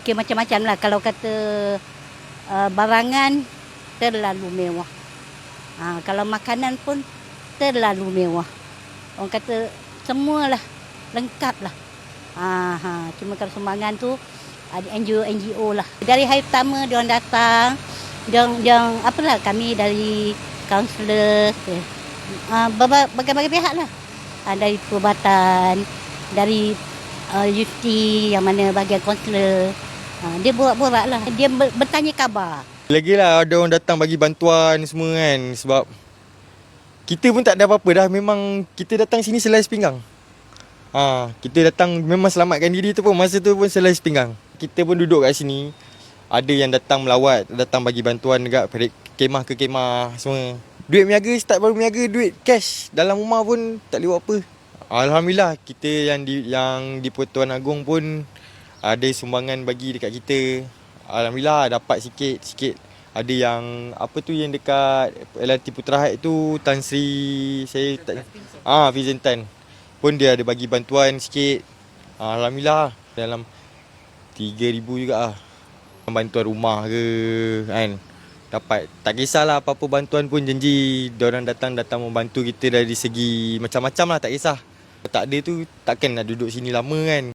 Okay, macam-macam lah. Kalau kata uh, barangan, terlalu mewah. Ha, kalau makanan pun terlalu mewah. Orang kata semualah lengkap lah. Ha, ha. Cuma kalau sumbangan tu ada NGO-NGO lah. Dari hari pertama dia orang datang, dia orang, apalah kami dari kaunselor, eh, uh, berbagai-bagai pihak lah. Ha, dari perubatan, dari uh, UT yang mana bahagian kaunselor. Ha, dia borak-borak lah. Dia ber- bertanya khabar. Lagi lah ada orang datang bagi bantuan semua kan sebab kita pun tak ada apa-apa dah memang kita datang sini selai sepinggang. Ha, kita datang memang selamatkan diri tu pun masa tu pun selai sepinggang. Kita pun duduk kat sini. Ada yang datang melawat, datang bagi bantuan dekat kemah ke kemah semua. Duit meniaga start baru meniaga duit cash dalam rumah pun tak buat apa. Alhamdulillah kita yang di yang di Pertuan Agong pun ada sumbangan bagi dekat kita. Alhamdulillah dapat sikit sikit. Ada yang apa tu yang dekat LRT Putra Heights tu Tan Sri saya tak ah Fizen Tan. Pun dia ada bagi bantuan sikit. Ah, Alhamdulillah dalam 3000 juga ah. Bantuan rumah ke kan. Dapat tak kisahlah apa-apa bantuan pun janji orang datang datang membantu kita dari segi macam-macam lah tak kisah. Tak ada tu takkan nak duduk sini lama kan.